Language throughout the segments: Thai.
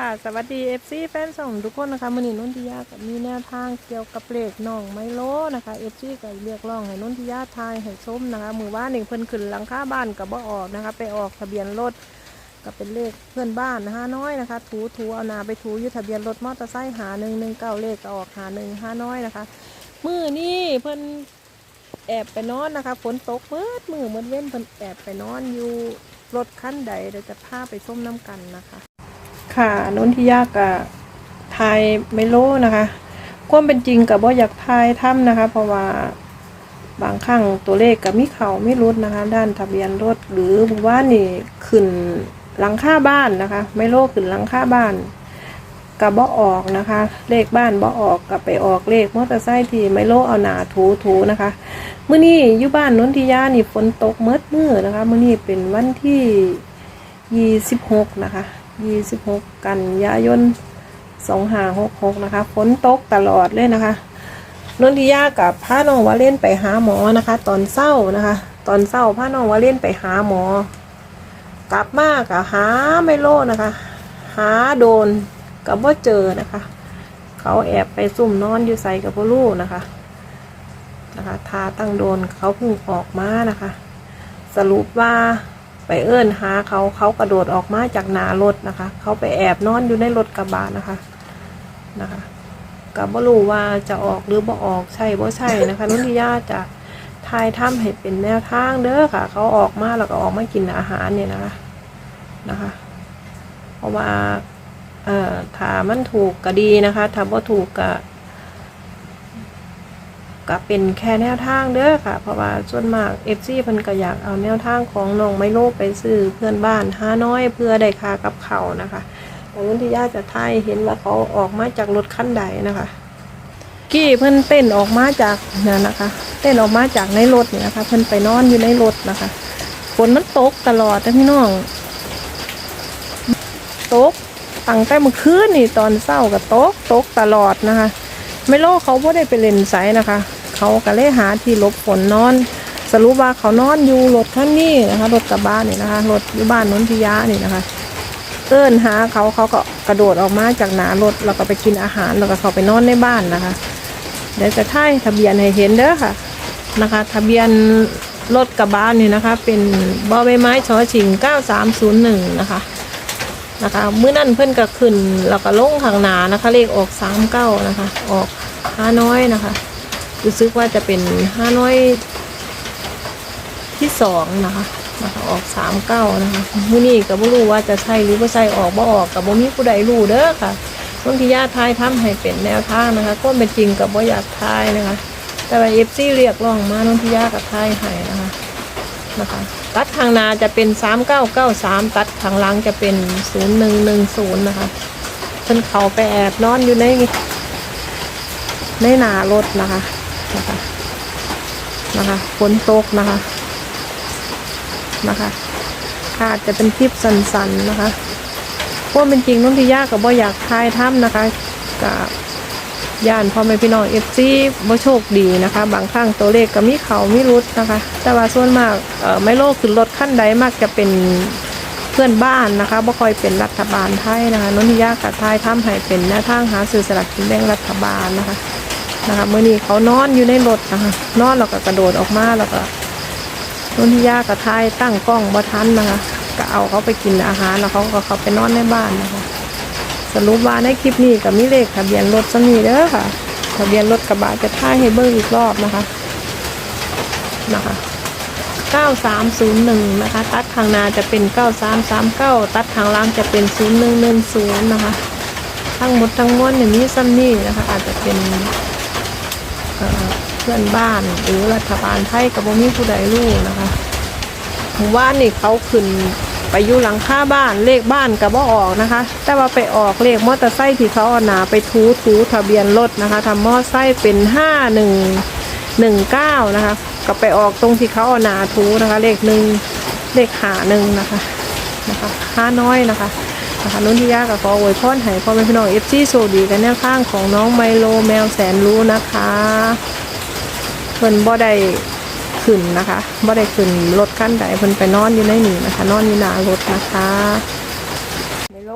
ค่ะ สวัสดีเอฟซีแฟนส่งทุกคนนะคะมือนี้นุ่นทิยากับมีแนวทางเกี่ยวกับเลขน้องไมโลนะคะเอฟซีก็เรียกร้องให้นุ่นทิยาทายให้ชมนะคะ มือว่าหนึ่งเพิ่นขึ้นหลังคาบ้านกับบ่ออกนะคะ ไปออกทะเบียนรถก็เป็นเลขเพื่อนบ้านนะคะน้อยนะคะ ถูถูเอานาไปถูอยุทะเบียนรถมอเตอร์ไซค์หาหนึ่งหนึ่งเก้าเลขก็ออกหาหนึ่งห้าน้อยนะคะ มือนี่เพิ่นแอบไปนอนนะคะฝนตกเมื่อมือเมื่อเว้นเพิ่นแอบไปนอนอยู่รถคันใดเดี๋ยวจะพาไปส้มน้ำกันนะคะ ค่ะนุนที่ยากกับทายไม่โลนะคะความเป็นจริงกับว่าอยากทายถ้ำนะคะ เพราะว่าบางครั้งตัวเลขกับมิเขาไม่รุดนะคะ ด้านทะเบียนรถหรือบุว่านี่ขึ้นหลังค่าบ้านนะคะ ไม่โลขึ้นหลังค่าบ้านกับบ่ออกนะคะ เลขบ้านบ่ออกกับไปออกเลขมอเตอร์ไซค์ที่ไม่โลเอาหนาถูถูนะคะเมื่อนี้อยู่บ้านนนทิยานี่ฝนตกเมื่อมือนะคะเมื่อนี้เป็นวันที่ยี่สิบหกนะคะ 26 กันยายน2566 นะคะฝนตกตลอดเลยนะคะนนทิยากับพาน้องวาเล่นไปหาหมอนะคะ ตอนเศร้านะคะ ตอนเศร้าพาน้องวาเล่นไปหาหมอ กลับมากับหาไม่โลนะคะ หาโดนกับว่าเจอนะคะ เขาแอบไปซุ่มนอนอยู่ใส่กับพ่อลูกนะคะนะคะทาตั้งโดนเขาเพิ่งออกมานะคะ สรุปว่า ไปเอื้อนหาเขาเขากระโดดออกมาจากหนารถนะคะ เขาไปแอบนอนอยู่ในรถกระบะนะคะนะคะกับบ่รู้ว่าจะออกหรือบ่ออกใช่บ่ใช่นะคะนุ่นทิยาจะทายถ้ำให้เป็นแนวทางเด้อค่ะ เขาออกมาแล้วก็ออกมากินอาหารเนี่ยนะคะนะคะ เพราะว่าเอ่อถ้ามันถูกก็ดีนะคะถ้าบ่ถูกก็ ก็เป็นแค่แนวทางเด้อค่ะ เพราะว่าส่วนมากเอฟซีเพิ่นก็อยากเอาแนวทางของน้องไมโลไปซื้อเพื่อนบ้านห้าน้อยเพื่อได้ค่ากับเขานะคะ แต่วันที่ย่าจะทายเห็นว่าเขาออกมาจากรถคันใดนะคะ กี้เพิ่นเต้นออกมาจากนั่นนะคะ เต้นออกมาจากในรถเนี่ยนะคะ เพิ่นไปนอนอยู่ในรถนะคะฝนมันตกตลอดนะพี่น้องตกตั้งแต่เมื่อคืนนี่ตอนเศร้าก็ตกตกตลอดนะคะ ไม่โลเขาไ่ได้ไปเล่นไสนะคะ เขาก็เลยหาที่หลบฝนนอน สรุปว่าเขานอนอยู่รถคันนี้นะคะรถกระบะนี่นะคะรถอยู่บ้านนนทิยานี่นะคะ เอิ้นหาเขาเขาก็กระโดดออกมาจากหนารถแล้วก็ไปกินอาหารแล้วก็เขาไปนอนในบ้านนะคะ เดี๋ยวจะท่ายทะเบียนให้เห็นเด้อค่ะนะคะ ทะเบียนรถกระบะนี่นะคะ เป็นบอใบไม้ชอชิง 9301 นะคะนะคะมื้อนั้นเพื่อนก็ขึ้นแล้วก็ลงข้างหน้านะคะ เลขออกสามเก้านะคะ ออกห้าน้อยนะคะ รู้สึกว่าจะเป็นห้าน้อยที่สองนะคะนะคะออกสามเก้านะคะมื้อนี้ก็บ่รู้ว่าจะใช่หรือบ่ใช่ออกบ่ออกกับบ่มีผู้ใดรู้เด้อค่ะต้นที่ญาติทายทำให้เป็นแนวทางนะคะก็เป็นจริงกับบ่อยากทายนะคะ แต่ว่าเอฟซีเรียกร้องมาน้องที่ญากับทายให้นะคะนะคะตัดทางนาจะเป็น3993ตัดทางหลังจะเป็น0110นะคะเพิ่นเขาไปแอบนอนอยู่ในในหนารถนะคะ นะคะนะคะฝนตกนะคะนะคะอาจจะเป็นคลิปสั้นๆนะคะเพราะเป็นจริงน้องที่ยากกับบ่อยากทายถ้ำนะคะกับย่านพ่อแม่พี่น้องเอฟซีบ่โชคดีนะคะ บางครั้งตัวเลขก็มีเขามีรุดนะคะ แต่ว่าส่วนมากไม่โลกขึ้นรถขั้นใดมากจะเป็นเพื่อนบ้านนะคะบ่ค่อยเป็นรัฐบาลไทยนะคะนนทิยากับไทยทำให้เป็นแนวทางหาสื่อสลักกินแบ่งรัฐบาลนะคะ นะคะเมื่อนี้เขานอนอยู่ในรถนะคะนอนแล้วก็กระโดดออกมาแล้วก็นนทิยากับไทยตั้งกล้องบ่ทันนะคะก็เอาเขาไปกินอาหารแล้วเขาก็เขาไปนอนในบ้านนะคะ สรุปว่าในคลิปนี้ก็มีเลขทะเบียนรถสมีเด้อค่ะทะเบียนรถกระบะจะท่ายให้เบิ้งอีกรอบนะคะนะคะ9301 นะคะ ตัดทางนาจะเป็น 9339 ตัดทางล่างจะเป็น 0110 นะคะ ทั้งหมดทั้งมวลอย่างนี้ซ้ำนี่นะคะ อาจจะเป็น เพื่อนบ้านหรือรัฐบาลไทยกับบ่มีผู้ใดรู้นะคะหมู่บ้านนี่เขาขึ้นไปอยู่หลังคาบ้านเลขบ้านกับว่าออกนะคะ แต่ว่าไปออกเลขมอเตอร์ไซค์ที่เขาเอาหนาไปทูทูทะเบียนรถนะคะทำมอเตอร์ไซค์เป็นห้าหนึ่งหนึ่งเก้านะคะก็ไปออกตรงที่เขาเอาหนาทูนะคะ เลขหนึ่งเลขหาหนึ่งนะคะนะคะห้าน้อยนะคะ นะคะนุ่นที่ยากกับขออวยพรให้พ่อแม่พี่น้องเอฟซีโซดีกันแนวข้างของน้องไมโลแมวแสนรู้นะคะเพิ่นบ่ได้ขึ้นนะคะบ่ได้ขึ้นรถขั้นใดเพิ่นไปนอนอยู่ในนี่นะคะ นอนอยู่หน้ารถนะคะไมโล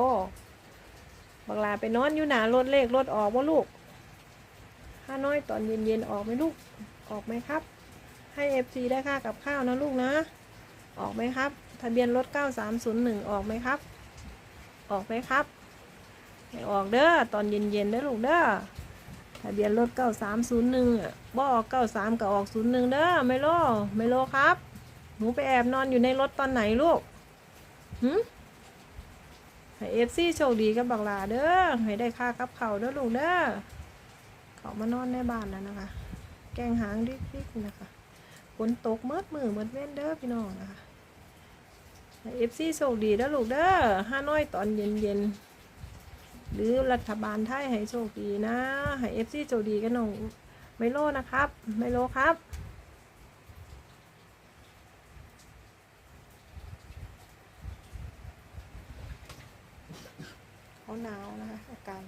บักลาไปนอนอยู่หนารถเลขรถออกว่าลูกห้าน้อยตอนเย็นๆออกไหมลูกออกไหมครับ ให้เอฟซีได้ค่ากับข้าวนะลูกนะ ออกไหมครับ ทะเบียนรถ 9301 ออกไหมครับ ออกไหมครับให้ออกเด้อตอนเย็นๆเด้อลูกเด้อทะเบียนรถ9301อะบ่ออก93ก็ออก01เด้อไมโลไมโลครับ หนูไปแอบนอนอยู่ในรถตอนไหนลูกหืมให้เอฟซีโชคดีกับบักลาเด้อให้ได้ค่ากับเขาเด้อลูกเด้อเขามานอนในบ้านแล้วนะคะ แกงหางดิกๆนะคะฝนตกเมืดมือเมืดเว้นเด้อพี่น้องนะคะ เอฟซีโชคดีเด้อลูกเด้อห้าน้อยตอนเย็นๆหรือรัฐบาลไทยให้โชคดีนะให้เอฟซีโชคดีกันน้องไมโลนะครับ ไมโลครับเขาหนาวนะคะ อากาศ